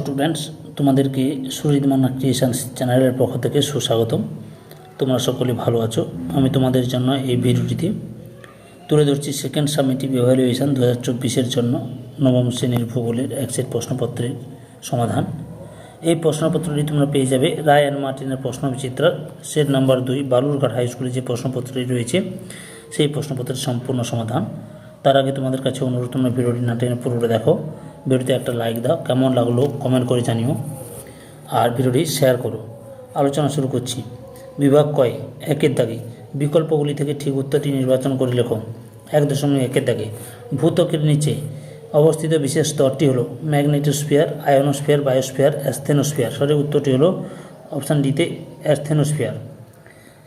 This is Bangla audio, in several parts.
স্টুডেন্টস তোমাদেরকে সুরিত মান্না ক্রিয়েশনস চ্যানেলের পক্ষ থেকে সুস্বাগতম। তোমরা সকলে ভালো আছো? আমি তোমাদের জন্য এই ভিডিওটিতে তুলে ধরছি সেকেন্ড সামিটিভ ইভ্যালুয়েশন দু হাজার জন্য নবম শ্রেণির ভূগোলের একসেট প্রশ্নপত্রের সমাধান। এই প্রশ্নপত্রটি তোমরা পেয়ে যাবে রায় অ্যান্ড মার্টিনের প্রশ্নবিচিত্রা সেট নাম্বার দুই বালুরঘাট হাই স্কুলে যে প্রশ্নপত্রটি রয়েছে, সেই প্রশ্নপত্রের সম্পূর্ণ সমাধান। তার আগে তোমাদের কাছে অনুরোধ তোমরা ভিডিওটি না টেনে পুরোটা দেখো। ভিডিওতে একটা লাইক দাও, কেমন লাগল কমেন্ট করে জানিও। আর ভিডিওটি শেয়ার করো। আলোচনা শুরু করছি। বিভাগ কয়? একের দাগে। বিকল্পগুলি থেকে ঠিক উত্তরটি নির্বাচন করে লেখো। এক দশমিক একের দাগে। ভূত্বকের নিচে অবস্থিত বিশেষ স্তরটি হলো ম্যাগনেটোস্ফিয়ার, আয়োনোস্ফিয়ার, বায়োস্ফিয়ার, অ্যাস্থেনোস্ফিয়ার। সঠিক উত্তরটি হলো অপশান ডিতে অ্যাস্থেনোস্ফিয়ার।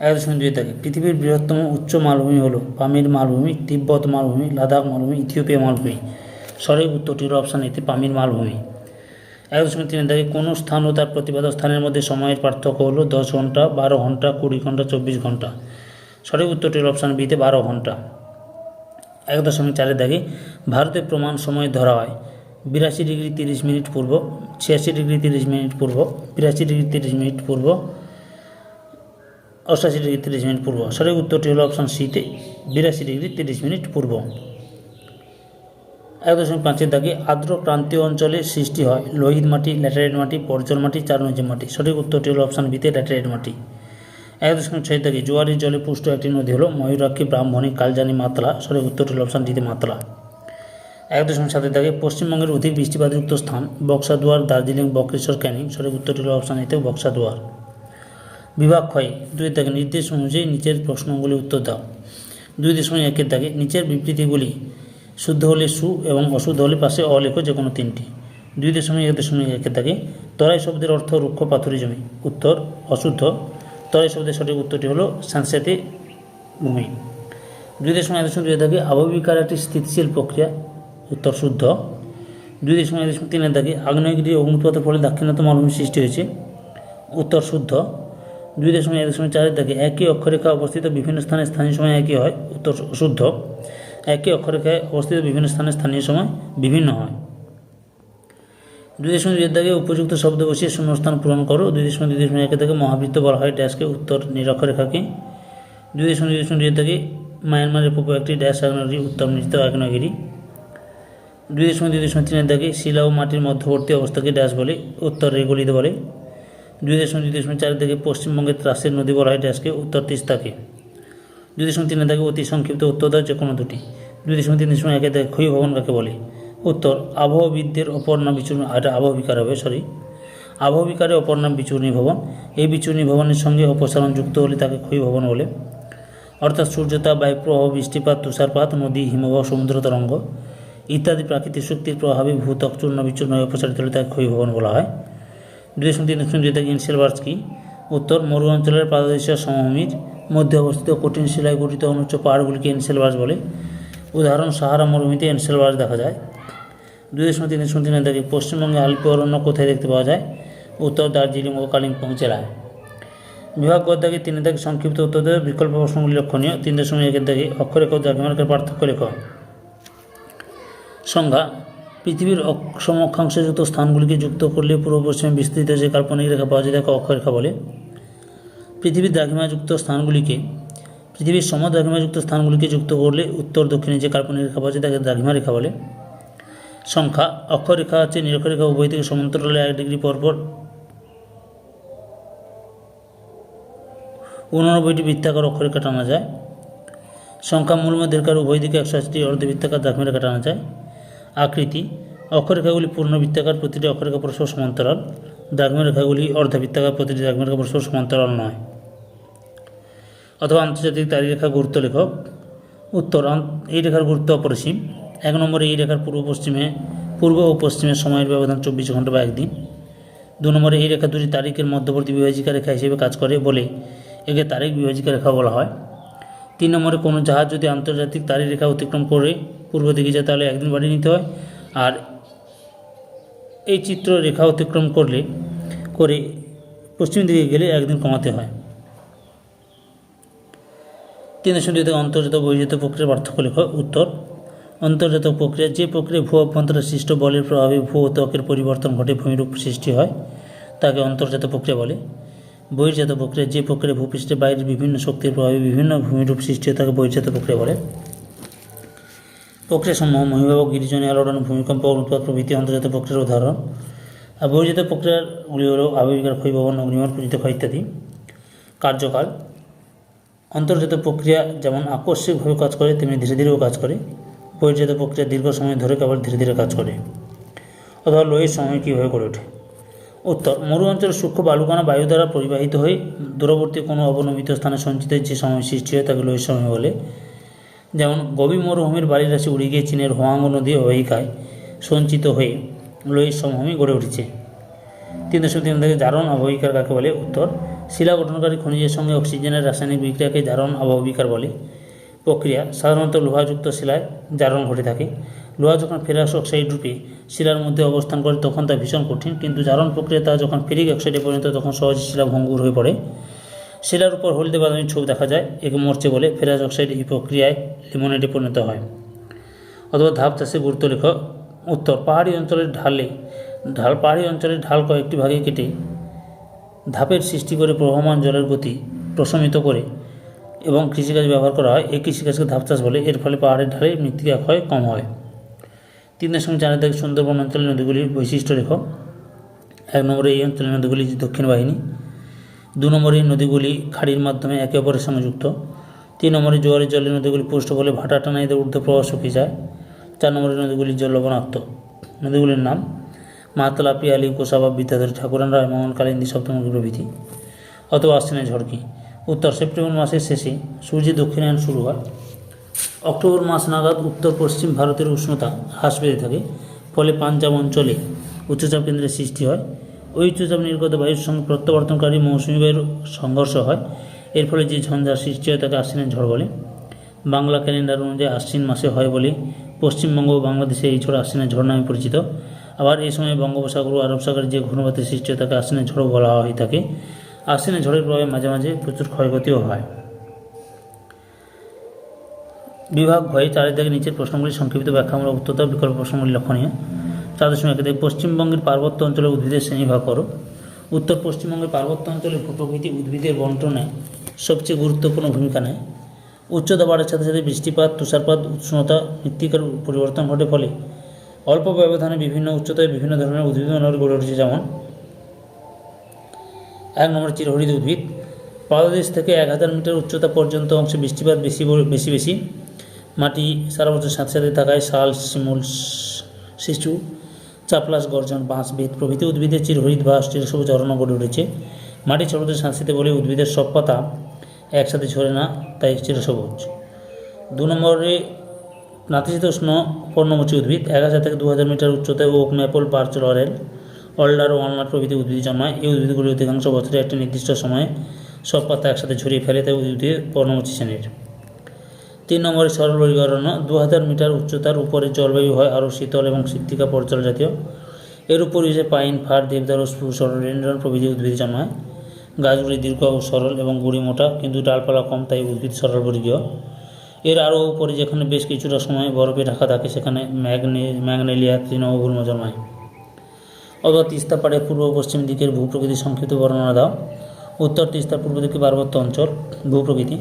এক দশমিক দুই দাগে। পৃথিবীর বৃহত্তম উচ্চ মালভূমি হলো পামির মালভূমি, তিব্বত মালভূমি, লাদাখ মালভূমি, ইথিওপিয়া মালভূমি। সঠিক উত্তরটি হলো অপশান এতে পামির মালভূমি। এক দশমিক তিন দাগে কোনো স্থান ও তার প্রতিপাদক স্থানের মধ্যে সময়ের পার্থক্য হলো দশ ঘণ্টা বারো ঘণ্টা কুড়ি ঘণ্টা চব্বিশ ঘণ্টা সঠিক উত্তরটি হলো অপশান বিতে বারো ঘণ্টা এক দশমিক চারের দাগে ভারতের প্রমাণ সময় ধরা হয়। বিরাশি ডিগ্রি তিরিশ মিনিট পূর্ব, ছিয়াশি ডিগ্রি তিরিশ মিনিট পূর্ব, বিরাশি ডিগ্রি তিরিশ মিনিট পূর্ব, অষ্টাশি ডিগ্রি তিরিশ মিনিট পূর্ব। সঠিক উত্তরটি হলো অপশান সিতে বিরাশি ডিগ্রি তিরিশ মিনিট পূর্ব। এক দশমিক পাঁচের দাগে আর্দ্র ক্রান্তীয় অঞ্চলে সৃষ্টি হয়। লোহিত মাটি, ল্যাটারাইট মাটি, পর্জল মাটি চারনজি মাটি। সঠিক উত্তরটি হলো অপশান বিতে ল্যাটারাইট মাটি। এক দশমিক ছয় দাগে জোয়ারের জলে পুষ্ট একটি নদী হলো ময়ূরাক্ষী, ব্রাহ্মণী, কালজানি, মাতলা। সঠিক উত্তরটি হলো অপশান ডিতে মাতলা। এক দশমিক সাতের দাগে পশ্চিমবঙ্গের অধিক বৃষ্টিপাতযুক্ত স্থান বক্সাদুয়ার, দার্জিলিং, বক্রেশ্বর, ক্যানিং। সঠিক উত্তরটি হলো অপশান এতে বক্সাদুয়ার। বিভাগ ক্ষয় দুই দাগে নির্দেশ অনুযায়ী নিচের প্রশ্নগুলি উত্তর দাও। দুই দশমিক একের দাগে নিচের বিবৃতিগুলি শুদ্ধ হলে সু এবং অশুদ্ধ হলে পাশে অলেখ যে কোনো তিনটি। দুই দশমিক এক দশমিক একের দাগে তরাই শব্দের অর্থ রুক্ষ পাথুরি জমি। উত্তর, অশুদ্ধ। তরাই শব্দের সঠিক উত্তরটি হলো সাংস্যাতি ভূমি। দুই দশমিক এক দশমিক দুই দাগে আবহবিকার একটি স্থিতিশীল প্রক্রিয়া। উত্তর, শুদ্ধ। দুই দশমিক এক দশমিক তিনের দাগে আগ্নেয়গিরি অগ্নুৎপাতের ফলে দাক্ষিণাত্য মালভূমি সৃষ্টি হয়েছে। উত্তর, শুদ্ধ। দুই দশমিক এক দশমিক চারের দাগে একই অক্ষরেখা অবস্থিত বিভিন্ন স্থানে স্থানীয় সময় একই হয়। উত্তর, শুদ্ধ। একই অক্ষরেখায় অবস্থিত বিভিন্ন স্থানে স্থানীয় সময় বিভিন্ন হয়। দুই দশমিক দুই দাগে উপযুক্ত শব্দ বসিয়ে শূন্যস্থান পূরণ করো। দুই দশমিক দুই দশমিক একে থেকে মহাবৃত্ত বলা হয় ড্যাশকে উত্তর নিরক্ষরেখাকে দুই দশমিক দুই দশমিক দুই মায়ানমারের পূর্ব একটি ড্যাশ আগ্নেয়গিরি, উত্তর নিজিত আগ্নেয়গিরি। দুই দশমিক দুই দশমিক তিনের দাগে শিলা ও মাটির মধ্যবর্তী অবস্থাকে ড্যাশ বলে, উত্তর রেগুলিত বলে। দুই দশমিক দুই দশমিক চার থেকে পশ্চিমবঙ্গের ত্রাসের নদী বলা হয় ড্যাশকে, উত্তর তিস্তাকে। দুই দশমিক তিনের দাগে অতি সংক্ষিপ্ত উত্তর দেয় যে কোনো দুটি। দুই দশমিক তিন দশমিক একে দাগে ক্ষয়ী ভবন কাকে বলে। উত্তর, আবহবিদদের অপর নাম বিচূর্ণ এটা আবহবিকার হবে সরি আবহবিকারে অপর নাম বিচূর্ণী ভবন। এই বিচূর্ণী ভবনের সঙ্গে অপসারণ যুক্ত হলে তাকে ক্ষয়ী ভবন বলে। অর্থাৎ সূর্যতাপ বায়ুপ্রবাহ বৃষ্টিপাত, তুষারপাত, নদী, হিমবাহ, সমুদ্র, তরঙ্গ ইত্যাদি প্রাকৃতিক শক্তির প্রভাবে ভূতক চূর্ণ বিচূর্ণ হয়ে অপসারিত হলে তাকে ক্ষয়ী ভবন বলা হয়। দুই দশমিক তিন দশমিক দুই থেকে কি উত্তর, মরু অঞ্চলের পাদদেশীয় সমভূমির মধ্যে অবস্থিত কঠিন শিলায় গঠিত অনুচ্চ পাহাড়গুলিকে এনসেলভার্স বলে। উদাহরণ, সাহারা মরুভূমিতে এনসেলভার্স দেখা যায়। দুই দশমিক তিন দশমিক তিন থেকে পশ্চিমবঙ্গে আলপি অরণ্য কোথায় দেখতে পাওয়া যায়? উত্তর দার্জিলিং ও কালিম্পং জেলায়। বিভাগ দাগে তিন দাগে সংক্ষিপ্ত উত্তর দেবে। বিকল্প প্রশ্নগুলি লক্ষণীয়। তিন দশমিক একের দাগে অক্ষরেখ দ্রাঘিমার্কের পার্থক্য লেখ। সংজ্ঞা, পৃথিবীর সমক্ষাংশযুক্ত স্থানগুলিকে যুক্ত করলে পূর্ব পশ্চিমে বিস্তৃত যে কাল্পনিক রেখা পাওয়া যায় তাকে অক্ষরেখা বলে। পৃথিবীর দ্রাঘিমাযুক্ত স্থানগুলিকে, পৃথিবীর সম সমদ্রাঘিমাযুক্ত স্থানগুলিকে যুক্ত করলে উত্তর, দক্ষিণে যে কাল্পনিক রেখা পাওয়া যায় তাকে দ্রাঘিমা রেখা বলে। সংখ্যা, অক্ষরেখা হচ্ছে নিরক্ষরেখা উভয় থেকে সমান্তরালে এক ডিগ্রি পরপর। উননব্বইটি বৃত্তাকার অক্ষরেখা টানা যায়। সংখ্যা মূল দীর্ঘার উভয় দিকে একশো আশিটি অর্ধবৃত্তাকার দ্রাঘিমারেখা টানা যায়। আকৃতি, অক্ষরেখাগুলি পূর্ণবৃত্তাকার প্রতিটি অক্ষরেখা পরস্পর সমান্তরাল। দ্রাঘিমারেখাগুলি অর্ধবৃত্তাকার প্রতিটি দ্রাঘিমারেখা পরস্পর সমান্তরাল নয়। অথবা আন্তর্জাতিক রেখা গুরুত্ব লেখক। উত্তর এই রেখার গুরুত্ব অপরিসীম। এক নম্বরে এই রেখার পূর্ব পশ্চিমে, পূর্ব ও পশ্চিমের সময়ের ব্যবধান চব্বিশ ঘণ্টা বা একদিন। দু নম্বরে এই রেখা দুটি তারিখের মধ্যবর্তী বিভাজিকা রেখা হিসেবে কাজ করে বলে একে তারিখ বিভাজিকা রেখা বলা হয়। তিন নম্বরে কোনো জাহাজ যদি আন্তর্জাতিক তারিখ রেখা অতিক্রম করে পূর্ব দিকে যায় তাহলে একদিন বাড়িয়ে নিতে হয়। আর এই চিত্র রেখা অতিক্রম করলে, করে পশ্চিম দিকে গেলে একদিন কমাতে হয়। তিন দশমিক দুই অন্তর্জাত বহির্জাত প্রক্রিয়ার পার্থক্য লেখ। উত্তর, অন্তর্জাত প্রক্রিয়া, যে প্রক্রিয়া ভূ অভ্যন্তরে সৃষ্ট বলের প্রভাবে ভূ ত্বকের পরিবর্তন ঘটে, ভূমিরূপ সৃষ্টি হয়, তাকে অন্তর্জাত প্রক্রিয়া বলে। বহির্জাত প্রক্রিয়া, যে প্রক্রিয়া ভূপৃষ্ঠের বাইরের বিভিন্ন শক্তির প্রভাবে বিভিন্ন ভূমিরূপ সৃষ্টি হয়, তাকে বহির্জাত প্রক্রিয়া বলে। প্রক্রিয়াসমূহ মহিমাব গিরিজনী আলোড়ন, ভূমিকম্প, অনুৎপাত প্রভৃতি অন্তর্জাত প্রক্রিয়ার উদাহরণ। আর বহির্জাত প্রক্রিয়াগুলি হল আবহাবিকার ক্ষয়ভবন অগ্নিমন পূজিত ক্ষয় ইত্যাদি। কার্যকাল অন্তর্জাত প্রক্রিয়া যেমন আকস্মিকভাবে কাজ করে, তেমনি ধীরে ধীরেও কাজ করে। বহির্জাত প্রক্রিয়া দীর্ঘ সময় ধরে কেবল ধীরে ধীরে কাজ করে। অথবা লোহের সময় কীভাবে গড়ে ওঠে? উত্তর, মরু অঞ্চলের সূক্ষ্ম বালুকানা বায়ু দ্বারা পরিবাহিত হয়ে দূরবর্তী কোনো অবনমিত স্থানে সঞ্চিত যে সময় সৃষ্টি হয় তাকে লোহের সময় বলে। যেমন, গভীর মরুভূমির বালির রাশি উড়ে গিয়ে চীনের হোয়াঙ্গ নদী অবহিকায় সঞ্চিত হয়ে লোহিত সমভূমি গড়ে উঠেছে। তিন দশমিক তিন থেকে জারণ অববাহিকার কাকে বলে? উত্তর শিলা গঠনকারী খনিজের সঙ্গে অক্সিজেনের রাসায়নিক বিক্রিয়াকে জারণ অববাহিকার বলে প্রক্রিয়া। সাধারণত লোহাযুক্ত শিলায় জারণ ঘটে থাকে। লোহা যখন ফেরাস অক্সাইড রূপে শিলার মধ্যে অবস্থান করে, তখন তা ভীষণ কঠিন, কিন্তু জারণ প্রক্রিয়া তা যখন ফেরিক অক্সাইডে পরিণত তখন সহজে শিলা ভঙ্গুর হয়ে পড়ে। শিলার উপর হলদে বাদামি ছোপ দেখা যায়, একে মরচে বলে ফেরাস অক্সাইড। এই প্রক্রিয়ায় লিমোনেটে পরিণত হয়। অথবা ধাপ চাষে গুরুত্ব লেখ। উত্তর, পাহাড়ি অঞ্চলের ঢালে, ঢাল, পাহাড়ি অঞ্চলের ঢাল কয়েকটি ভাগে কেটে ধাপের সৃষ্টি করে প্রবহমান জলের গতি প্রশমিত করে এবং কৃষিকাজে ব্যবহার করা হয়। এই কৃষিকাজকে ধাপ চাষ বলে। এর ফলে পাহাড়ের ঢালে মৃত্তিকা ক্ষয় কম হয়। তিন দশমিক চার থেকে সুন্দরবন অঞ্চলের নদীগুলির বৈশিষ্ট্য রেখ এক নম্বরে এই অঞ্চলের নদীগুলি দক্ষিণ বাহিনী। দু নম্বরে নদীগুলি খাড়ির মাধ্যমে একে অপরের সঙ্গে যুক্ত। তিন নম্বরে জোয়ারের জলে নদীগুলি পুষ্ট বলে ভাটা টানা এদের ঊর্ধ্ব প্রবাহ শুকিয়ে যায়। চার নম্বরে নদীগুলি জল লবণাক্ত নদীগুলির নাম মাতলা পিয়ালি কোষাবা বিদ্যাধরী ঠাকুরান রায় মোহন কালিন্দী সপ্তমী প্রভৃতি অথবা আশ্বিনের ঝড়কি। উত্তর সেপ্টেম্বর মাসের শেষে সূর্যের দক্ষিণায়ন শুরু হয়। অক্টোবর মাস নাগাদ উত্তর পশ্চিম ভারতের উষ্ণতা হ্রাস পেতে থাকে। ফলে পাঞ্জাব অঞ্চলে উচ্চচাপ কেন্দ্রের সৃষ্টি হয়। ওই উচ্চচাপ নির্গত বায়ুর সঙ্গে প্রত্যাবর্তনকারী মৌসুমী বায়ুর সংঘর্ষ হয়। এর ফলে যে ঝঞ্ঝার সৃষ্টি হয় তাকে আশ্বিনের ঝড় বলে। বাংলা ক্যালেন্ডার অনুযায়ী আশ্বিন মাসে হয় বলে পশ্চিমবঙ্গ ও বাংলাদেশে এই ঝড় আশ্বিনের ঝড় নামে পরিচিত। আবার এই সময় বঙ্গোপসাগর ও আরব সাগরে যে ঘূর্ণবাতের সৃষ্টি হয়, তাকে আশ্বিনের ঝড়ও বলা হয়ে থাকে আশ্বিনের ঝড়ের প্রভাবে মাঝে মাঝে প্রচুর ক্ষয়ক্ষতিও হয়। বিভাগ ভয়ে চারিদিকে নিচের প্রশ্নগুলি সংক্ষিপ্ত ব্যাখ্যামূলক উত্তর দেওয়া বিকল্প প্রশ্নগুলি লক্ষণীয়। চার দশমিক একে পশ্চিমবঙ্গের পার্বত্য অঞ্চলের উদ্ভিদের শ্রেণীভাগ করো। উত্তর পশ্চিমবঙ্গের পার্বত্য অঞ্চলে ভূপ্রকৃতি উদ্ভিদের বন্টনে সবচেয়ে গুরুত্বপূর্ণ ভূমিকা নেয়। উচ্চতা বাড়ার সাথে সাথে বৃষ্টিপাত, তুষারপাত, উষ্ণতা, মৃত্তিকার পরিবর্তন ঘটে ফলে অল্প ব্যবধানে বিভিন্ন উচ্চতায় বিভিন্ন ধরনের উদ্ভিদ গড়ে উঠেছে, যেমন এক নম্বর চিরহরিত উদ্ভিদ। পাদদেশ থেকে এক হাজার মিটার উচ্চতা পর্যন্ত অংশে বৃষ্টিপাত বেশি বেশি বেশি। মাটি সারা বছর সাথে সাথে থাকায় শাল, শিমুল, শিশু, চাপলাস, গর্জন, বাঁশ বেত প্রভৃতি উদ্ভিদের চিরহরিত বা চিরসবুজ অরণ্য গড়ে উঠেছে। মাটি ছোটদের সাথে বলে উদ্ভিদের সব পাতা একসাথে ঝরে না, তাই চিরসবুজ দু নম্বরে নাতিশীতোষ্ণ পর্ণমোচী উদ্ভিদ। এক হাজার থেকে দু হাজার মিটার উচ্চতায় oak maple birch laurel. Alder walnut প্রভৃতি উদ্ভিদ জন্মায়। এই উদ্ভিদগুলি অধিকাংশ বছরে একটি নির্দিষ্ট সময়ে সব পাতা একসাথে ঝরিয়ে ফেলে তাই উদ্ভিদ পর্ণমোচী শ্রেণির। তিন নম্বরে সরল বর্গীকরণ দু হাজার মিটার উচ্চতার উপরে জলবায়ু হয় আরও শীতল এবং শীতিকা পর্জল জাতীয়। এর উপর এসে পাইন, ফার, দেবদার ও স্প্রুস সরলেন্ড্রন প্রভৃতি উদ্ভিদ জন্মায়। গাছগুলি দীর্ঘ ও সরল এবং গুড়ি মোটা, কিন্তু ডালপালা কম, তাই উদ্ভিদ সরল বর্গীয় এর আরও উপরে যেখানে বেশ কিছুটা সময় বরফে ঢাকা থাকে, সেখানে ম্যাগনে, ম্যাগনেলিয়া তৃণভূম জন্মায় অথবা তিস্তা পাড়ে পূর্ব পশ্চিম দিকের ভূপ্রকৃতির সংক্ষিপ্ত বর্ণনা দাও। উত্তর তিস্তার পূর্ব দিকে পার্বত্য অঞ্চল, ভূপ্রকৃতি।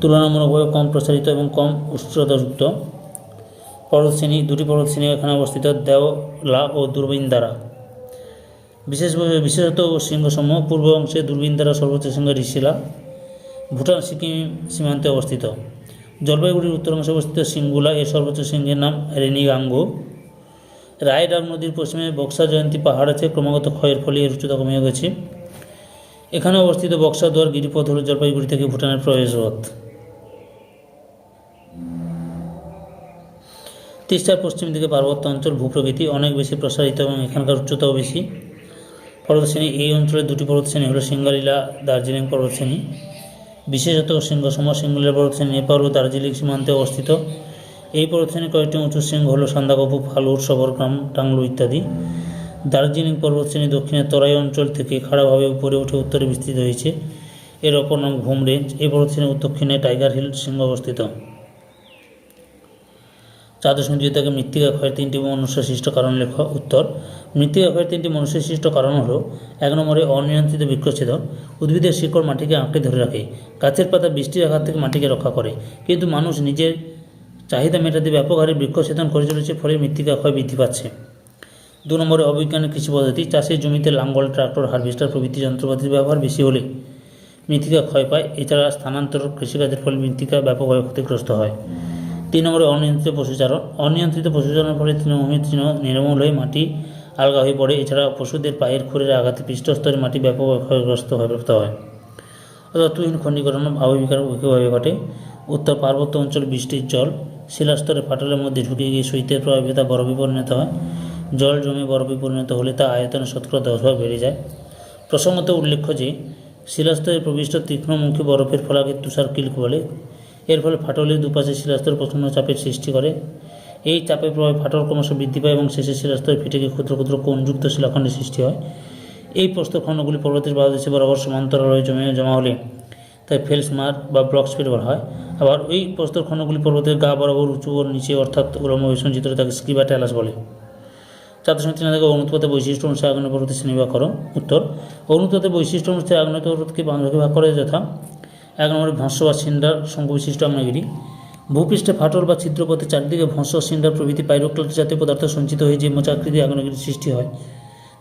তুলনামূলকভাবে কম প্রসারিত এবং কম উষ্ণতাযুক্ত পর্বতশ্রেণী দুটি পর্বতশ্রেণী এখানে অবস্থিত দেওলা ও দূরবীন-দ্বারা বিশেষভাবে বিশেষত শৃঙ্গসমূহ পূর্ব অংশে দূরবীন-দ্বারা সর্বোচ্চ শৃঙ্গ ঋষিলা। ভুটান, সিকিম সীমান্তে অবস্থিত। জলপাইগুড়ির উত্তর অংশে অবস্থিত সিঙ্গুলা এর সর্বোচ্চ শৃঙ্গের নাম রেনিগাঙ্গো রায়ডাক নদীর পশ্চিমে বক্সা জয়ন্তী পাহাড় আছে, ক্রমাগত ক্ষয়ের ফলে এর উচ্চতা কমে গেছে। এখানে অবস্থিত বক্সা দুয়ার, গিরিপথ হল জলপাইগুড়ি থেকে ভুটানের প্রবেশ পথ তিস্তার পশ্চিম দিকে পার্বত্য অঞ্চল ভূপ্রকৃতি অনেক বেশি প্রসারিত এবং এখানকার উচ্চতাও বেশি। পর্বতশ্রেণী এই অঞ্চলের দুটি পর্বতশ্রেণী হল সিঙ্গালীলা, দার্জিলিং পর্বতশ্রেণী। বিশেষত সিংহসম সিঙ্গুলের পর্বতশ্রেণী নেপাল ও দার্জিলিং সীমান্তে অবস্থিত। এই পর্বতশ্রেণীর কয়েকটি উঁচু শৃঙ্গ হল সান্দাকপু, ফালুর, সবরগ্রাম, টাংলু ইত্যাদি। দার্জিলিং পর্বতশ্রেণী দক্ষিণের তরাই অঞ্চল থেকে খাড়াভাবে উপরে উঠে উত্তরে বিস্তৃত হয়েছে। এর অপর নাম ঘুম রেঞ্জ। এই পর্বতশ্রেণীর উত্তক্ষিণে টাইগার হিল শৃঙ্গ অবস্থিত। দশমিক থেকে মৃত্তিকা ক্ষয়ের তিনটি মনুষ্য সৃষ্ট কারণ লেখা উত্তর। মৃত্তিকা ক্ষয়ের তিনটি মনুষ্য সৃষ্ট কারণ হলো, এক নম্বরে অনিয়ন্ত্রিত বৃক্ষচ্ছেদন, উদ্ভিদের শিকড় মাটিকে আঁকড়ে ধরে রাখে, গাছের পাতা বৃষ্টির আঘাত থেকে মাটিকে রক্ষা করে। কিন্তু মানুষ নিজের চাহিদা মেটাতে ব্যাপক হারে বৃক্ষচ্ছেদন করে চলেছে, ফলে মৃত্তিকা ক্ষয় বৃদ্ধি পাচ্ছে। দু নম্বরে অবৈজ্ঞানিক কৃষি পদ্ধতি, চাষের জমিতে লাঙ্গল, ট্রাক্টর, হারভেস্টার প্রভৃতি যন্ত্রপাতির ব্যবহার বেশি হলে মৃত্তিকা ক্ষয় পায়। এছাড়া স্থানান্তর কৃষিকাজের ফলে মৃত্তিকা ব্যাপকভাবে ক্ষতিগ্রস্ত হয়। তিন নম্বরে অনিয়ন্ত্রিত পশুচারণ। অনিয়ন্ত্রিত পশুচারণের ফলে তৃণভূমির তৃণ নির্মূল হয়ে মাটি আলগা হয়ে পড়ে। এছাড়া পশুদের পায়ের খুরের আঘাতে পৃষ্ঠস্তরে মাটি ব্যাপক ক্ষয়গ্রস্ত হয়ে প্রাপ্ত হয়। তত্ত্বহীন খণ্ডীকরণ আবহবিকার ঐক্যভাবে ঘটে। উত্তর পার্বত্য অঞ্চল বৃষ্টির জল শিলাস্তরে ফাটলের মধ্যে ঢুকে গিয়ে শৈত্যের প্রভাবে তা বরফে পরিণত হয়। জল জমে বরফে পরিণত হলে তা আয়তনে শতকরা দশ বেড়ে যায়। প্রসঙ্গত উল্লেখ্য যে, শিলাস্তরে প্রবিষ্ট তীক্ষ্ণমুখী বরফের ফলাকে তুষার কিল্ক বলে। এর ফলে ফাটলের দুপাশে শিলাস্তর প্রচণ্ড চাপের সৃষ্টি করে। এই চাপের প্রভাবে ফাটল ক্রমশ বৃদ্ধি পায় এবং শেষে শিলাস্তর ফেটে গিয়ে ক্ষুদ্র ক্ষুদ্র কোণযুক্ত শিলাখণ্ডের সৃষ্টি হয়। এই প্রস্তরখণ্ডগুলি পর্বতের বাংলাদেশে বরাবর সমান্তরাল হয়ে জমে, জমা হলে তাই ফেলসমার বা ব্লক স্পিড বলা হয়। আবার ওই প্রস্তরখণ্ডগুলি পর্বতের গা বরাবর উঁচু ও নিচে অর্থাৎ উলম্ব সঞ্চিত হলে তাকে স্কিবা ট্যালাস বলে। চার দশমিক তিন থেকে অনুৎপাতের বৈশিষ্ট্য অনুসারে আগ্নেয় পর্বতের শ্রেণীভাগ করো। উত্তর অনুৎপাতের বৈশিষ্ট্য অনুসারে আগ্নেয় পর্বতকে ভাগে ভাগ করে যথা এক নম্বরে ভস্ম বা সিন্ডার শঙ্কুবিশিষ্ট আগ্নেয়গিরি ভূপৃষ্ঠে ফাটল বা ছিদ্রপথে চারদিকে ভস্ম সিন্ডার প্রভৃতি পাইরোক্লাট জাতীয় পদার্থ সঞ্চিত হয়ে যে মোচাকৃতি আগ্নেয়গিরির সৃষ্টি হয়।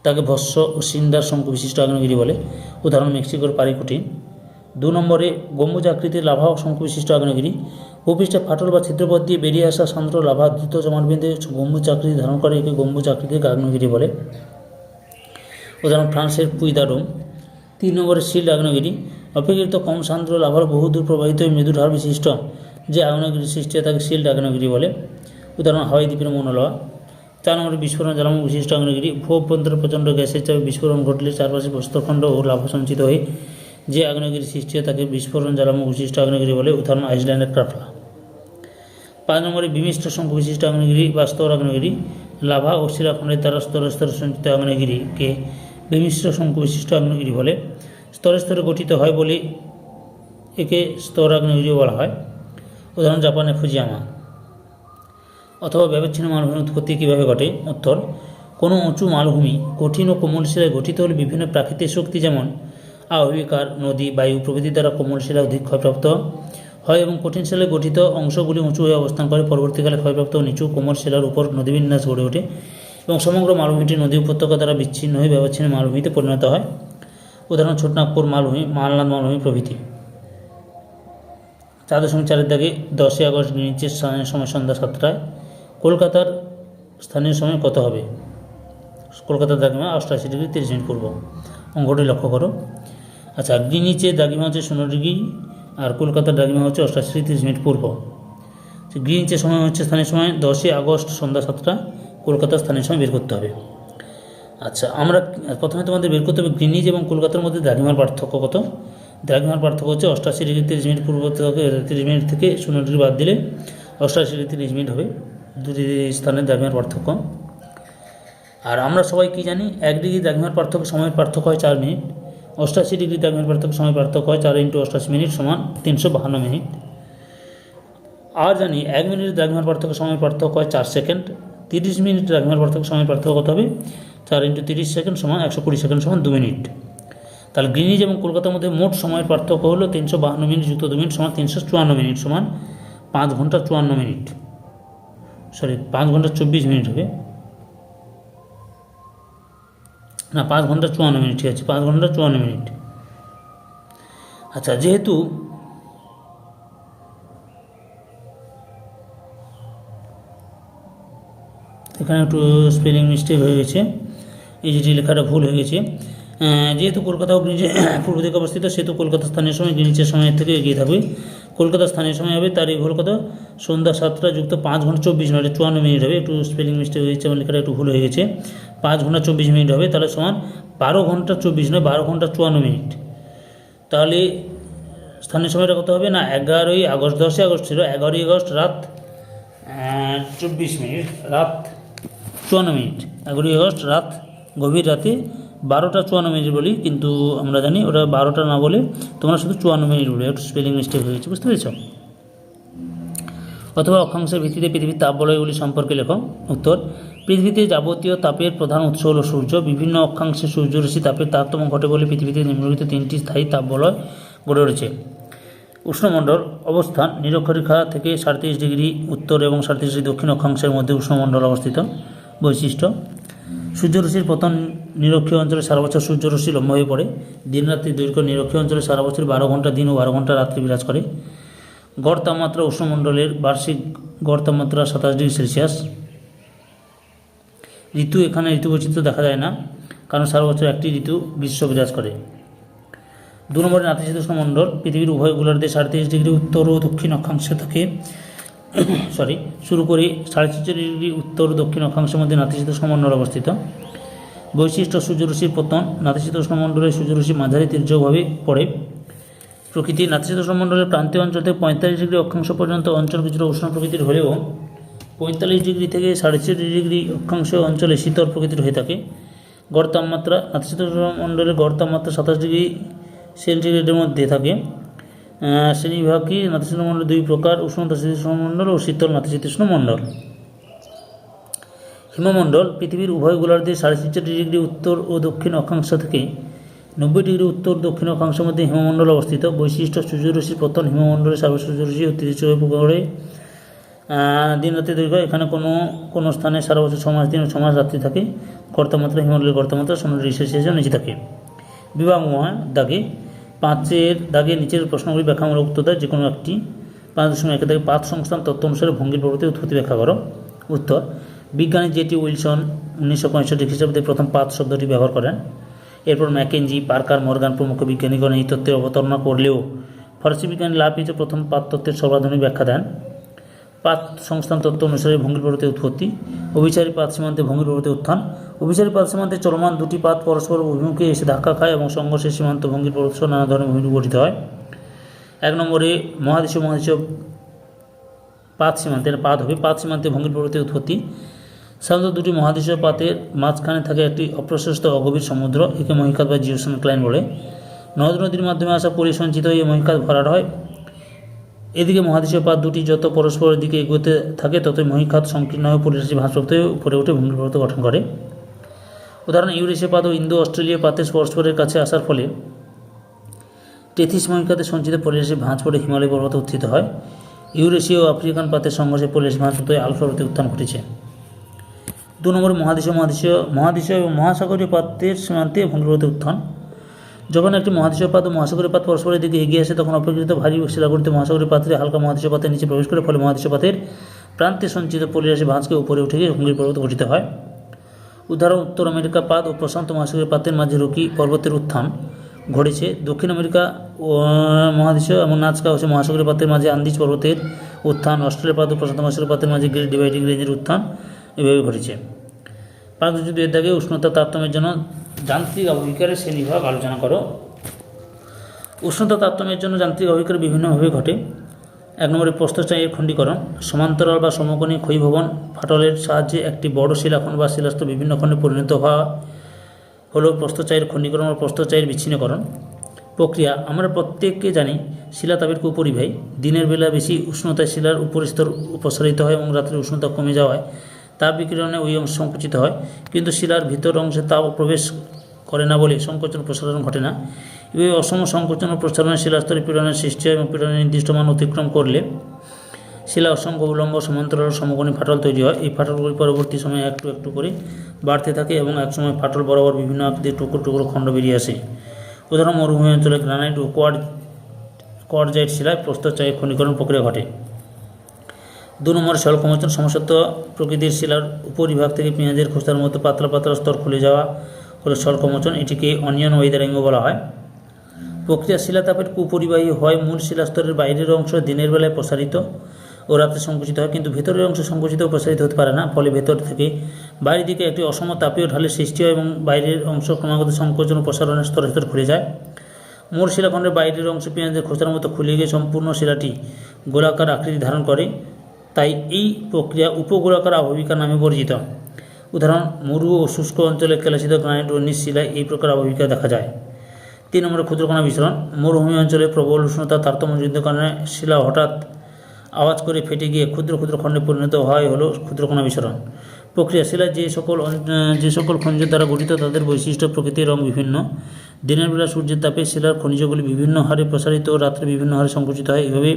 তাকে ভস্ম ও সিন্ডার শঙ্কুবিশিষ্ট আগ্নেয়গিরি বলে। উদাহরণ, মেক্সিকোর পারিকুটি। দু নম্বরে গম্বুজ আকৃতির লাভা শঙ্কুবিশিষ্ট আগ্নেয়গিরি ভূপৃষ্ঠে ফাটল বা ছিদ্রপথ দিয়ে বেরিয়ে আসা সান্দ্র লাভা দ্রুত জমাটবিন্দে গম্বুজ আকৃতি ধারণ করে একে গম্বুজ আকৃতির আগ্নেয়গিরি বলে। উদাহরণ, ফ্রান্সের পুইদাডোম। তিন নম্বরে শিল্ড আগ্নেয়গিরি অপেক্ষাকৃত কম সান্দ্র লাভার বহুদূর প্রবাহিত মৃদু ঢাল বিশিষ্ট, যে আগ্নেয়গিরি সৃষ্টি তাকে শিল্ড আগ্নেয়গিরি বলে। উদাহরণ, হাওয়াই দ্বীপের মনোলয়া চার নম্বরে, বিস্ফোরণ জ্বালামুখ বিশিষ্ট আগ্নেয়গিরি ভূ, অভ্যন্তরে প্রচণ্ড গ্যাসের চাপে বিস্ফোরণ ঘটলে চারপাশে প্রস্তরখণ্ড ও লাভা সঞ্চিত হয়ে যে আগ্নেয়গিরি সৃষ্টি তাকে বিস্ফোরণ জ্বালামুখ বিশিষ্ট আগ্নেয়গিরি বলে, উদাহরণ, আইসল্যান্ডের ক্রাফলা। পাঁচ নম্বরে, বিমিষ্ট শঙ্কু বিশিষ্ট আগ্নেয়গিরি বা স্তর আগ্নেয়গিরি লাভা ও শিলাখণ্ডের দ্বারা স্তরে স্তরে সঞ্চিত আগ্নেয়গিরিকে বিমিশ্র শঙ্কু বিশিষ্ট আগ্নেয়গিরি বলে। স্তরে স্তরে গঠিত হয় বলে একে স্তর আগ্নেয়গিরি বলা হয়। উদাহরণ জাপানের ফুজিয়ামা। অথবা ব্যবচ্ছিন্ন মালভূমির উৎপত্তি কীভাবে ঘটে? উত্তর, কোনো উঁচু মালভূমি কঠিন ও কোমল শিলায় গঠিত হলে বিভিন্ন প্রাকৃতিক শক্তি যেমন আহবিকার, নদী, বায়ু প্রভৃতি দ্বারা কোমল শিলা অধিক ক্ষয়প্রাপ্ত হয় এবং কঠিন শিলায় গঠিত অংশগুলি উঁচু হয়ে অবস্থান করে, পরবর্তীকালে ক্ষয়প্রাপ্ত নিচু কোমল শিলার উপর নদীবিন্যাস গড়ে ওঠে এবং সমগ্র মালভূমিটি নদী উপত্যকা দ্বারা বিচ্ছিন্ন হয়ে ব্যবচ্ছিন্ন মালভূমিতে পরিণত হয়। উদাহরণ ছোটনাগপুর মালভূমি মালনাথ মালভূমি প্রভৃতি। চার দশমিক চারের দাগে দশই আগস্ট গ্রিনিচের স্থানীয় সময় সন্ধ্যা সাতটায়, কলকাতার স্থানীয় সময় কত হবে? কলকাতার দ্রাঘিমা অষ্টআশি ডিগ্রি তিরিশ মিনিট পূর্ব। অঙ্কটি লক্ষ্য করো। আচ্ছা গ্রিনিচের দাগিমা হচ্ছে শূন্য ডিগ্রি আর কলকাতার দাগিমা হচ্ছে অষ্টআশি তিরিশ মিনিট পূর্ব। গ্রিনিচের সময় হচ্ছে স্থানীয় সময় দশই আগস্ট সন্ধ্যা সাতটা কলকাতার স্থানীয় সময় বের করতে হবে। আচ্ছা আমরা প্রথমে তোমাদের বের করতে হবে গ্রিনিজ এবং কলকাতার মধ্যে দ্রাঘিমার পার্থক্য কত? দ্রাঘিমার পার্থক্য হচ্ছে অষ্টাশি ডিগ্রি তিরিশ মিনিট পূর্ব থেকে তিরিশ মিনিট থেকে শূন্য ডিগ্রি বাদ দিলে অষ্টাশি ডিগ্রি তিরিশ মিনিট হবে। দুটি স্থানের দ্রাঘিমার পার্থক্য। আর আমরা সবাই কি জানি? এক ডিগ্রি দ্রাঘিমার পার্থক্য সময়ের পার্থক্য হয় চার মিনিট অষ্টাশি ডিগ্রি দ্রাঘিমার পার্থক্য সময় পার্থক্য হয় চার ইন্টু অষ্টাশি মিনিট সমান তিনশো বাহান্ন মিনিট আর জানি, এক মিনিট দ্রাঘিমার পার্থক্য সময় পার্থক্য হয় চার সেকেন্ড তিরিশ মিনিট দ্রাঘিমার পার্থক্য সময় পার্থক্য কত হবে? চার ইন্টু তিরিশ সেকেন্ড সমান একশো কুড়ি সেকেন্ড সমান দু মিনিট। তাহলে গ্রিনিজ এবং কলকাতার মধ্যে মোট সময়ের পার্থক্য হলো তিনশো বাহান্ন মিনিট যুক্ত দু মিনিট সমান তিনশো চুয়ান্ন মিনিট সমান পাঁচ ঘণ্টা চুয়ান্ন মিনিট। সরি পাঁচ ঘণ্টা চব্বিশ মিনিট হবে। না, পাঁচ ঘণ্টা চুয়ান্ন মিনিট, ঠিক আছে, পাঁচ ঘণ্টা চুয়ান্ন মিনিট। আচ্ছা যেহেতু এখানে একটু স্পেলিং মিস্টেক হয়ে গেছে। এই যেটি লেখাটা ভুল হয়ে গেছে যেহেতু কলকাতা গ্রিনিচে পূর্ব দিকে অবস্থিত, সেহেতু কলকাতা স্থানীয় সময় গ্রিনিচের সময়ের থেকে এগিয়ে থাকবে। কলকাতা স্থানীয় সময় হবে তারিখ হল কত সন্ধ্যা সাতটা যুক্ত পাঁচ ঘণ্টা চব্বিশ মিনিট, চুয়ান্ন মিনিট হবে। একটু স্পেলিং মিস্টেক হয়েছে আমার লেখাটা একটু ভুল হয়ে গেছে। পাঁচ ঘণ্টা চব্বিশ মিনিট হবে, তাহলে সমান বারো ঘণ্টা চব্বিশ নয়, বারো ঘণ্টা চুয়ান্ন মিনিট। তাহলে স্থানীয় সময়টা কত হবে? না, এগারোই আগস্ট, দশই আগস্ট ছিল, এগারোই আগস্ট রাত চব্বিশ মিনিট, রাত চুয়ান্ন মিনিট। এগারোই আগস্ট রাত গভীর রাতে বারোটা চুয়ান্ন মিনিট বলি, কিন্তু আমরা জানি ওটা বারোটা না বলে তোমরা শুধু চুয়ান্ন মিনিট বলে একটু স্পেলিং মিস্টেক হয়ে গেছে, বুঝতে পেরেছ? অথবা অক্ষাংশের ভিত্তিতে পৃথিবীর তাপ বলয়গুলি সম্পর্কে লেখো। উত্তর, পৃথিবীতে যাবতীয় তাপের প্রধান উৎস হল সূর্য। বিভিন্ন অক্ষাংশে সূর্যরশ্মি তাপের তারতম্য ঘটে বলে পৃথিবীতে নিম্নলিখিত তিনটি স্থায়ী তাপ বলয় গড়ে উঠেছে। উষ্ণমণ্ডল অবস্থান, নিরক্ষরেখা থেকে সাড়ত্রিশ ডিগ্রি উত্তর এবং সাড়ত্রিশ ডিগ্রি দক্ষিণ অক্ষাংশের মধ্যে উষ্ণমণ্ডল অবস্থিত। বৈশিষ্ট্য সূর্যরশ্মির পতন নিরক্ষীয় অঞ্চলে সারা বছর সূর্যরশ্মি লম্বা হয়ে পড়ে। দিনরাত্রি দৈর্ঘ্য নিরক্ষীয় অঞ্চলে সারা বছর বারো ঘণ্টা, দিন ও বারো ঘণ্টা রাত্রি বিরাজ করে। গড় তাপমাত্রা উষ্ণমণ্ডলের বার্ষিক গড় তাপমাত্রা সাতাশ ডিগ্রি সেলসিয়াস। ঋতু এখানে ঋতু বৈচিত্র্য দেখা যায় না, কারণ সারা বছর একটি ঋতু গ্রীষ্ম বিরাজ করে। দু নম্বরে নাতিশীতোষ্ণ মণ্ডল, পৃথিবীর উভয় গোলার্ধে সাড়ত্রিশ ডিগ্রি উত্তর ও দক্ষিণ অক্ষাংশে থাকে। সরি শুরু করে। সাড়ে ছেচল্লিশ ডিগ্রি উত্তর, দক্ষিণ অক্ষাংশের মধ্যে নাতিশীতোষ্ণ মণ্ডল অবস্থিত। বৈশিষ্ট্য সূর্যরশ্মির পতন, নাতিশীতোষ্ণ মণ্ডলে সূর্যরশ্মি মাঝারি তীর্যকভাবে পড়ে। প্রকৃতি, নাতিশীতোষ্ণ মণ্ডলের প্রান্তীয় অঞ্চল থেকে পঁয়তাল্লিশ ডিগ্রি অক্ষাংশ পর্যন্ত অঞ্চল কিছুটা উষ্ণ প্রকৃতির হলেও পঁয়তাল্লিশ ডিগ্রি থেকে সাড়ে ছেচল্লিশ ডিগ্রি অক্ষাংশ অঞ্চলে শীতল প্রকৃতির হয়ে থাকে। গড় তাপমাত্রা, নাতিশীতোষ্ণ মণ্ডলের গড় তাপমাত্রা সাতাশ ডিগ্রি সেন্টিগ্রেডের মধ্যে থাকে। আহ, শ্রেণীবিভাগই নাতিশীতোষ্ণ মণ্ডল দুই প্রকার উষ্ণ নাতিশীতোষ্ণ মণ্ডল ও শীতল নাতিশীতোষ্ণ মণ্ডল। হিমমণ্ডল পৃথিবীর উভয় গোলার্ধে সাড়ে ছেচল্লিশ ডিগ্রি উত্তর ও দক্ষিণ অক্ষাংশ থেকে নব্বই ডিগ্রি উত্তর দক্ষিণ অক্ষাংশের মধ্যে হিমমণ্ডল অবস্থিত। বৈশিষ্ট্য সূর্যরশ্মির পতন হিমমণ্ডলে সর্ব সূর্যরশ্মি অতিরিক্ত হয়ে পড়ে। দিন রাত্রি দৈর্ঘ্য এখানে কোনো কোনো স্থানে সারা বছর ছ মাস দিন ও ছ মাস রাত্রি থাকে। কর্তামাত্রা হিমালয়ের কর্তামাত্রা শূন্য ডিগ্রি নিচে থাকে। বিভাগ মহা দাগে পাঁচের দাগে নিচের প্রশ্নগুলি ব্যাখ্যামূলক উত্তর দেয় যে কোনো একটি। পাঁচ দশমিক একের দাগে পাঁচ সংস্থান তত্ত্ব অনুসারে ভঙ্গির প্রবৃত্তি উৎপত্তি ব্যাখ্যা করো। উত্তর, বিজ্ঞানী জেটি উইলসন উনিশশো পঁয়ষট্টি খ্রিস্টাব্দে প্রথম পাঁচ শব্দটি ব্যবহার করেন। এরপর ম্যাকেনজি পার্কার, মর্গান প্রমুখ বিজ্ঞানীগণ এই তত্ত্বের অবতারণা করলেও ফরাসি বিজ্ঞানী লাভ প্রথম পাঁচ তত্ত্বের সর্বাধুনিক ব্যাখ্যা দেন। পাত সংস্থান তত্ত্ব অনুসারে ভঙ্গির প্রবৃত্তি উৎপত্তি, অভিচারী পাত সীমান্তে ভঙ্গির প্রবৃত্তি উত্থান। অভিচারী পাত সীমান্তে চলমান দুটি পাত পরস্পর অভিমুখে এসে ধাক্কা খায় এবং সংঘর্ষের সীমান্ত ভঙ্গির প্রবৃত্তি নানা ধরনের ভূমিরূপ গঠিত হয়। এক নম্বরে মহাদেশীয় মহাদেশীয় পাত সীমান্তের পাত হবে, পাত সীমান্তে ভঙ্গির প্রবৃত্তি উৎপত্তি। সাধারণত দুটি মহাদেশীয় পাতের মাঝখানে থাকে একটি অপ্রশস্ত অগভীর সমুদ্র, একে মহিকাত বা জিওসন ক্লাইন বলে। নদ নদীর মাধ্যমে আসা পরিসঞ্চিত এই মহিকাত ভরাট হয়। এদিকে মহাদেশীয় পাত দুটি যত পরস্পরের দিকে এগোতে থাকে, ততই মহিখাত সংকীর্ণ হয়ে পরিরাশি ভাঁজপ্রাপ্ত হয়ে উপরে উঠে ভূমির পর্বত গঠন করে। উদাহরণ, ইউরেশিয়া পাত ও ইন্দো অস্ট্রেলিয়া পাতে পরস্পরের কাছে আসার ফলে টেথিস মহিকাতে সঞ্চিত পরিরাশি ভাঁজ পড়ে হিমালয় পর্বত উত্থিত হয়। ইউরেশীয় ও আফ্রিকান পাতের সংঘর্ষে পরিবেশ ভাঁজপ্রাপ্ত হয়ে আলফা পর্বতে উত্থান ঘটেছে। দু নম্বরে মহাদেশীয় মহাদেশীয় মহাদেশীয় এবং মহাসাগরীয় পাতের সীমান্তে ভঙ্গিপর্বতে উত্থান। যখন একটি মহাদেশীয় পাত ও মহাসাগরীয় পাত পরস্পরের দিকে এগিয়ে আসে, তখন অপেক্ষিত ভারী শিলাগড়িতে মহাসাগরীয় পাত্রে হালকা মহাদেশীয় পাতের নিচে প্রবেশ করে ফলে মহাদেশীয় পাতের প্রান্তে সঞ্চিত পরিরাশি ভাঁজকে উপরে উঠে গিয়ে ভঙ্গির পর্বত গঠিত হয়। উদাহরণ, উত্তর আমেরিকা পাত ও প্রশান্ত মহাসাগরীয় পাতের মাঝে রকি পর্বতের উত্থান ঘটেছে। দক্ষিণ আমেরিকা ও মহাদেশীয় এবং নাচকা হচ্ছে মহাসাগরীয় পাতের মাঝে আন্দিজ পর্বতের উত্থান, অস্ট্রেলিয়া পাত ও প্রশান্ত মহাসাগরীয় পাতের মাঝে গ্রেট ডিভাইডিং রেঞ্জের উত্থান এভাবে ঘটেছে। পাক যদি এর দাগে উষ্ণতা তারতম্যের জন্য যান্ত্রিক আবহিকারের শ্রেণীভাগ আলোচনা করো। উষ্ণতা তারতম্যের জন্য যান্ত্রিক আবহিকার বিভিন্নভাবে ঘটে। এক নম্বরে প্রস্থচায়ের খণ্ডীকরণ সমান্তরাল বা সমকোণী ক্ষয়ীভবন ফাটলের সাহায্যে একটি বড় শিলাখণ্ড বা শিলাস্ত বিভিন্ন খণ্ডে পরিণত হওয়া হলো প্রস্থচায়ের খণ্ডীকরণ ও প্রস্থচায়ের বিচ্ছিন্নকরণ। প্রক্রিয়া, আমরা প্রত্যেককে জানি শিলা তাপের কুপরিবাহী। দিনের বেলা বেশি উষ্ণতায় শিলার উপরের স্তর প্রসারিত হয় এবং রাত্রে উষ্ণতা কমে যাওয়ায় তাপ বিকিরণে ওই অংশ সংকুচিত হয়। কিন্তু শিলার ভিতর অংশে তাপ প্রবেশ করে না বলে সংকোচন প্রসারণ ঘটে না। এভাবে অসম সংকোচন ও প্রসারণে শিলাস্তরে পীড়নের সৃষ্টি হয় এবং পীড়নের নির্দিষ্ট মান অতিক্রম করলে শিলা অসংখ্য উলম্ব, সমান্তরাল সমকোণী ফাটল তৈরি হয়। এই ফাটলগুলি পরবর্তী সময়ে একটু একটু করে বাড়তে থাকে এবং একসময় ফাটল বরাবর বিভিন্ন আকৃতির টুকরো টুকরো খণ্ড বেরিয়ে আসে। উদাহরণ, মরুভূমি অঞ্চলে গ্রানাইট ও কোয়ার কোয়ারজাইট শিলায় প্রস্তরচায়ী খনিকরণ প্রক্রিয়া ঘটে। দু নম্বর স্বল্পমোচন সমসত্ব প্রকৃতির শিলার উপরিভাগ থেকে পেঁয়াজের খোসার মতো পাতলা পাতলা স্তর খুলে যাওয়া হলো স্বল্পমোচন এটিকে অনিয়ন ওয়েদারিং বলা হয়। প্রক্রিয়া শিলাতাপের কুপরিবাহী হয় মূল শিলাস্তরের বাইরের অংশ দিনের বেলায় প্রসারিত ও রাতে সংকুচিত হয়, কিন্তু ভেতরের অংশ সংকুচিত ও প্রসারিত হতে পারে না, ফলে ভেতর থেকে বাইরের দিকে একটি অসম তাপীয় ঢালের সৃষ্টি হয় এবং বাইরের অংশ ক্রমাগত সংকোচন ও প্রসারণের স্তরে স্তর খুলে যায়। মূল শিলাখণ্ডের বাইরের অংশ পেঁয়াজের খোসার মতো খুলে গিয়ে সম্পূর্ণ শিলাটি গোলাকার আকৃতি ধারণ করে। তাই এই প্রক্রিয়া উপগোলাকার আবহিকা নামে পরিচিত। উদাহরণ, মরু ও শুষ্ক অঞ্চলে কেলাসিত গ্রানাইট ও শিলায় এই প্রকার আবহিকা দেখা যায়। তিন নম্বরে ক্ষুদ্রকণা বিচরণ, মরুভূমি অঞ্চলে প্রবল উষ্ণতা তারতম্যজনিত কারণে শিলা হঠাৎ আওয়াজ করে ফেটে গিয়ে ক্ষুদ্র ক্ষুদ্র খণ্ডে পরিণত হয় হলো ক্ষুদ্রকণা বিসরণ প্রক্রিয়া শিলা যে সকল যে সকল খনিজ দ্বারা গঠিত তাদের বৈশিষ্ট্য প্রকৃতির রং বিভিন্ন। দিনের বেলা সূর্যের তাপে শিলার খনিজগুলি বিভিন্ন হারে প্রসারিত ও রাত্রে বিভিন্ন হারে সংকুচিত হয়। এইভাবে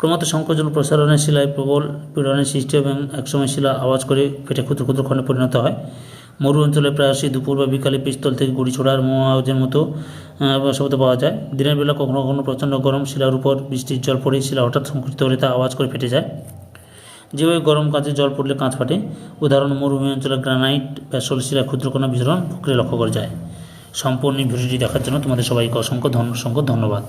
ক্রমাৎ সংকোচন প্রসারণের শিলায় প্রবল পীড়নের সৃষ্টি এবং একসময় শিলা আওয়াজ করে ফেটে ক্ষুদ্র ক্ষুদ্র খণ্ডে পরিণত হয়। মরু অঞ্চলে প্রায়শই দুপুর বা বিকালে পিস্তল থেকে গুড়ি ছোড়ার আওয়াজের মতো শব্দ পাওয়া যায়। দিনের বেলা কখনো কখনো প্রচণ্ড গরম শিলার উপর বৃষ্টির জল পড়ে শিলা হঠাৎ সংকুচিত হলে তা আওয়াজ করে ফেটে যায়। যেভাবে গরম কাঁচে জল পড়লে কাঁচ ফাটে, উদাহরণ মরুভূমি অঞ্চলে গ্রানাইট ব্যাসল শিলা ক্ষুদ্রকণা বিচরণ প্রক্রিয়া লক্ষ্য করা যায়। সম্পূর্ণ ভিডিওটি দেখার জন্য তোমাদের সবাইকে অসংখ্য ধন্য অসংখ্য ধন্যবাদ।